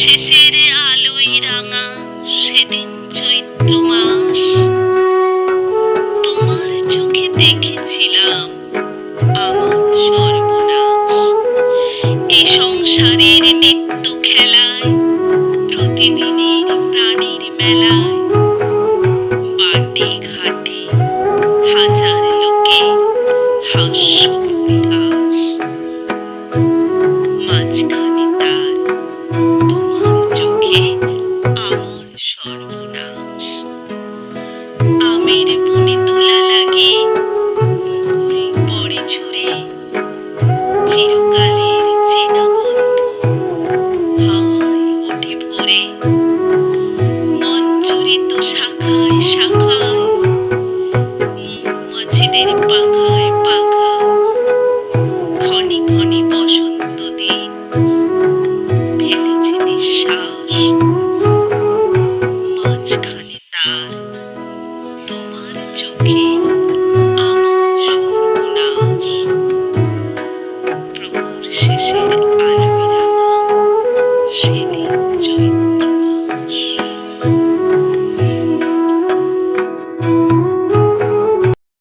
শেষের আলোই রাঙা সেদিন চৈত্র মাস। তোমার চোখে দেখেছিলাম আমার সর্বনাশ। এই সংসারের ভরে মঞ্জুরিত শাখায় শাখায় মৌমাছিদের পাখায় পাখায় ক্ষণে ক্ষণে বসন্ত দিন। ফেলেছে নিঃশ্বাস। মাঝখানে তার তোমার চোখে শেষের আলোয় রাঙা সেদিন জয়।